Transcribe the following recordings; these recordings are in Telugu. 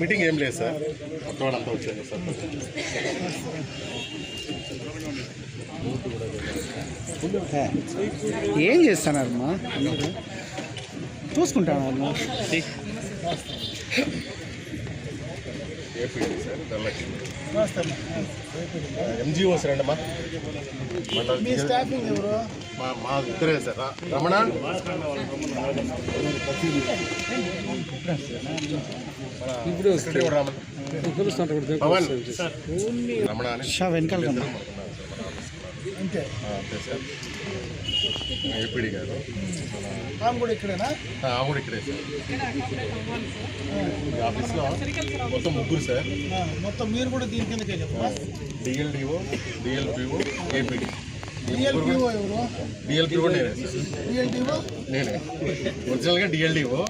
మీటింగ్ ఏం లేదు సార్. వాళ్ళంతా వచ్చారు సార్. ఏం చేస్తున్నారమ్మా మీరు చూసుకుంటాను ధనలక్ష్మి ఎంజీఓస్ రండి అమ్మా మీ స్టాఫింగ్ ఎవరు? మా మా ఇద్దరే సార్. రమణ. ఇప్పుడు రమణ. పవన్. రమణ అని. షా వెనకాల అంతే. సార్. ఏపీడీ గారు. ఆమె కూడా ఇక్కడేనా? ఆ, ఆవిడ ఇక్కడే సార్. ఆఫీస్లో మొత్తం ముగ్గురు సార్. మొత్తం మీరు కూడా దీని కిందకే చెప్పరా డిఎల్డిఓ డిఎల్పిఓ ఏపీడీ. డిఎల్పిఓ నేనే. నేనే. ఒరిజినల్గా DLDO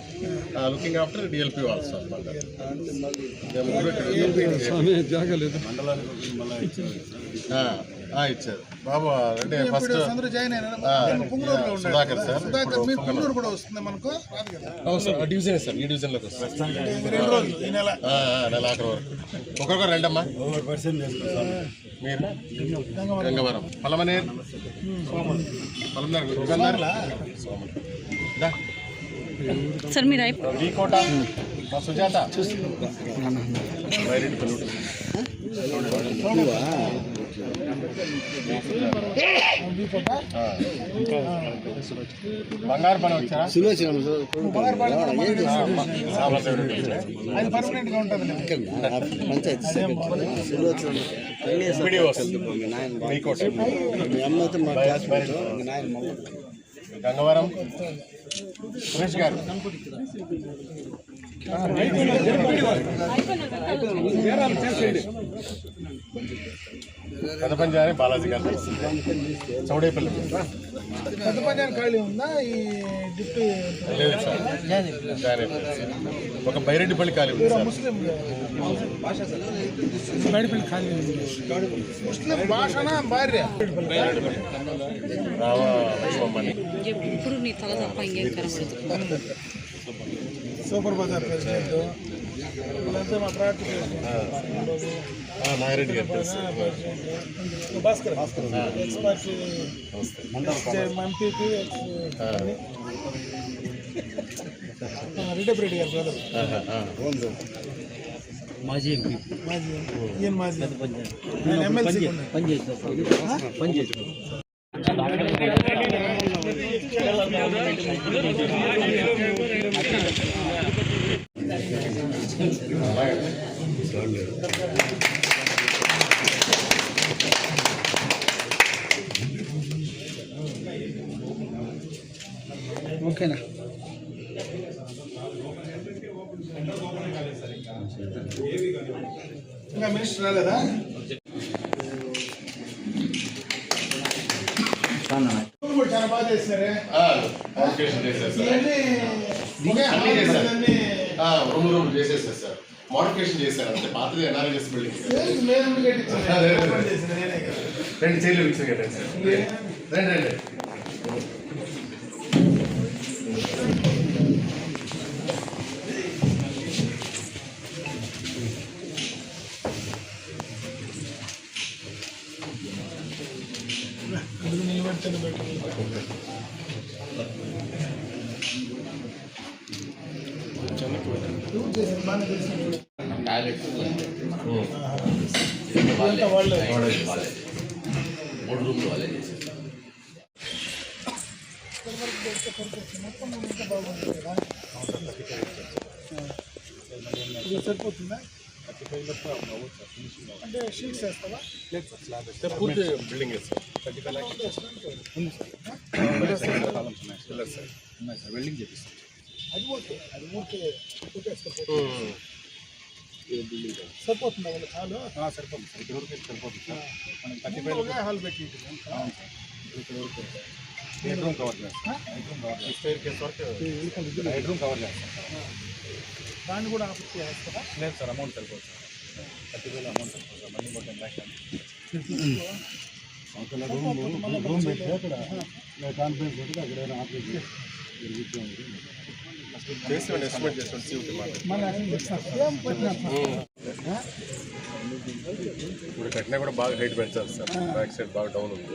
looking after DLP also అనమాట. ఇక ఇచ్చారు. బాబు అంటే ఫస్ట్ సుధాకర్ సార్ పుంగనూరు కూడా వస్తుంది మనకు? Division sir? ఈ రెండు రోజులు ఈ నెల. ఆ, ఆ, నెల ఆఖరి వరకు. ఒక్కొక్కరు రండమ్మా? మీరు? గంగవరం. పలమనేర్? పలమనేర్ సోమన్. సార్ మీరు మా సుజాత. ఆ. బంగారు పని వచ్చారా గంగవరం. సురేష్ గారు. వచ్చారు. అది పర్మనెంట్ పెద్ద పంచాయతీ బాలాజీ గారు చౌడేపల్లి. పెద్ద పంచాయతీ ఖాళీ ఉందా? ఈ డిప్యూటీ లేదు సార్. ఒక బైరెడ్డిపల్లి ఖాళీ ఉంది సార్. ముస్లిం బయటపల్లి ఖాళీ ముస్లిం భాషనా భార్య? రావ విశ్వమ్మని ఎప్పుడు నీ తల తప్ప ఇంకేం కనబడదు. సూపర్ బజార్ ప్రెసిడెంట్ నాగిరెడ్డి గారు తెలుసు. భాస్కర్. ఎంపీపీ రెడ్డి రెడ్డి గారు బ్రదర్. ఆహా, ఆ. మాజీ ఈయన మాజీ ఎమ్మెల్సీ ఓకేనా? ఇంకా మినిస్టర్ రాలేదా చాలా బాగా చేశారు. రూమ్ రూమ్ చేసేసారు సార్. మోడిఫికేషన్ చేశారు అంటే పాతది ఎన్ఆర్ఎస్ బిల్డింగ్. రెండు చైర్లు ఫిక్స్ కట్టండి సార్ రండి రండి. బెటర్. ఎవరు చేశారు? బాగానే చేశారు. ఇదంతా వాళ్ళే. మూడు రూమ్లు వాళ్ళే చేశారు మొత్తం ఇంత బాగుంది కదా. ఇది సరిపోతుందా అంటే షీట్స్ వేస్తావా సార్ పూర్తి building sir thirty five lakhs welding చేపిస్తాం అది ఓకే అది ఓకే కొట్టేసుకో సరిపోతుందా వాళ్ళు చాలు సరిపోతుంది సార్ ఇద్దరు వరకు అయితే సరిపోతుంది సార్ మనకి థర్టీ ఒకే హాల్ పెట్టి బెడ్ రూమ్ కవర్ చేస్తాం ఈ స్టైర్ కేస్ వరకు బెడ్ రూమ్ కవర్ చేస్తాం దాన్ని కూడా ఆఫీస్ చేస్తారా లేదు సార్ అమౌంట్ సరిపోదు సార్ థర్టీ వేలు అమౌంట్ సరిపోదు సార్ మళ్ళీ మొత్తం ల్యాక్ రూమ్ పెట్టి అక్కడ కాన్ఫరెన్స్ పెట్టి అక్కడ ఆపరేట్ చేసి ఎస్టిమేట్ చేస్తాం పెట్టినారు? ఇప్పుడు కట్టినా కూడా బాగా హైట్ పెంచాలి సార్. బ్యాక్ సైడ్ బాగా డౌన్ ఉంది.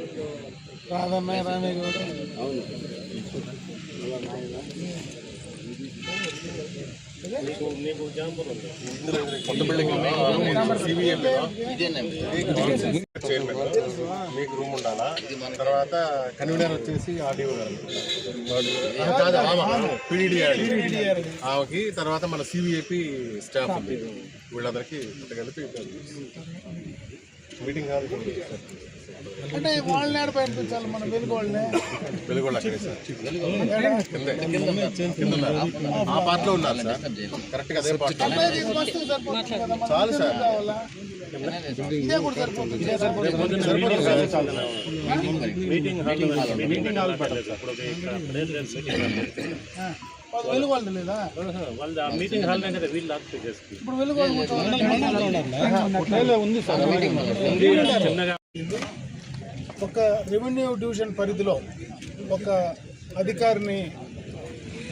కూడా కొత్త బిల్డింగ్ చైర్మన్. మీకు రూమ్ ఉండాలా? తర్వాత కన్వీనర్ వచ్చేసి ఆర్డీఓ గారు. పీడీడీ ఆమెకి తర్వాత మన సివిఐపి స్టాఫ్ ఉంది. వీళ్ళందరికీ కలిపి మీటింగ్ హాల్ అంటే వాళ్ళని ఏడ పంపించాలి మన? వెలుగు వాళ్ళని వెలుగోళ్ళు అక్కడే సార్. కిందే. కింద ఉన్నారు. ఆ పార్ట్లో ఉన్నారు. సార్ కరెక్ట్గా అదే పార్ట్ అబ్బాయి ఇది మస్తు సరిపోతుంది. కదా, మన చాలు సార్. కూడా వాళ్ళు మీటింగ్ హాల్ వీళ్ళు ఇప్పుడు ఉంది చిన్నగా ఒక రెవెన్యూ డివిజన్ పరిధిలో ఒక అధికారిని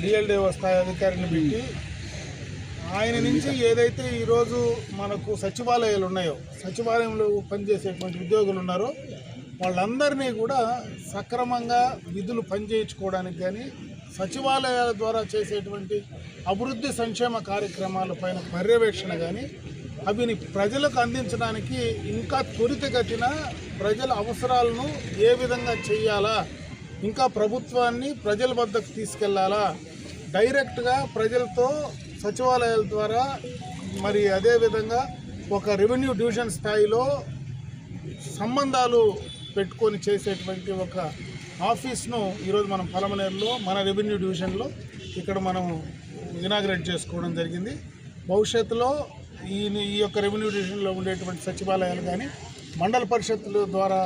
డిఎల్డిఓ స్థాయి అధికారిని పెట్టి ఆయన నుంచి ఏదైతే ఈరోజు మనకు సచివాలయాలు ఉన్నాయో సచివాలయంలో పనిచేసేటువంటి ఉద్యోగులు ఉన్నారో వాళ్ళందరినీ కూడా సక్రమంగా విధులు పనిచేయించుకోవడానికి కానీ సచివాలయాల ద్వారా చేసేటువంటి అభివృద్ధి సంక్షేమ కార్యక్రమాల పైన పర్యవేక్షణ కానీ అవిని ప్రజలకు అందించడానికి ఇంకా త్వరితగతిన ప్రజల అవసరాలను ఏ విధంగా చేయాలా ఇంకా ప్రభుత్వాన్ని ప్రజల వద్దకు తీసుకెళ్ళాలా డైరెక్ట్గా ప్రజలతో సచివాలయాల ద్వారా మరి అదేవిధంగా ఒక రెవెన్యూ డివిజన్ స్థాయిలో సంబంధాలు పెట్టుకొని చేసేటువంటి ఒక ఆఫీస్ను ఈరోజు మనం పలమనేరులో మన రెవెన్యూ డివిజన్లో ఇక్కడ మనం ఇనాగ్రేట్ చేసుకోవడం జరిగింది. భవిష్యత్తులో ఈ ఈ యొక్క రెవెన్యూ డివిజన్లో ఉండేటువంటి సచివాలయాలు కానీ మండల పరిషత్తుల ద్వారా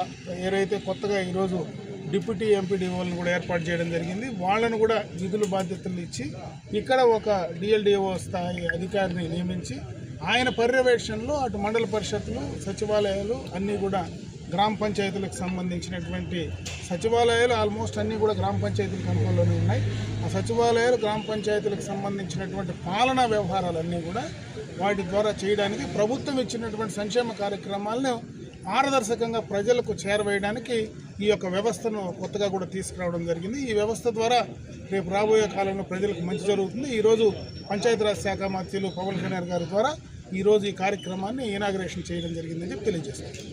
ఏదైతే కొత్తగా ఈరోజు డిప్యూటీ ఎంపీడీఓలను కూడా ఏర్పాటు చేయడం జరిగింది. వాళ్ళను కూడా విధులు బాధ్యతలు ఇచ్చి ఇక్కడ ఒక డిఎల్డిఓ స్థాయి అధికారిని నియమించి ఆయన పర్యవేక్షణలో అటు మండల పరిషత్తులు సచివాలయాలు అన్నీ కూడా గ్రామ పంచాయతీలకు సంబంధించినటువంటి సచివాలయాలు ఆల్మోస్ట్ అన్నీ కూడా గ్రామ పంచాయతీల కంట్రోల్లోనే ఉన్నాయి. ఆ సచివాలయాలు గ్రామ పంచాయతీలకు సంబంధించినటువంటి పాలనా వ్యవహారాలన్నీ కూడా వాటి ద్వారా చేయడానికి ప్రభుత్వం ఇచ్చినటువంటి సంక్షేమ కార్యక్రమాలను పారదర్శకంగా ప్రజలకు చేరవేయడానికి ఈ యొక్క వ్యవస్థను కొత్తగా కూడా తీసుకురావడం జరిగింది. ఈ వ్యవస్థ ద్వారా రేపు రాబోయే కాలంలో ప్రజలకు మంచి జరుగుతుంది. ఈరోజు పంచాయతీరాజ్ శాఖ మంత్రులు పవన్ కళ్యాణ్ గారి ద్వారా ఈరోజు ఈ కార్యక్రమాన్ని ఇనాగ్రేషన్ చేయడం జరిగిందని చెప్పి తెలియజేస్తారు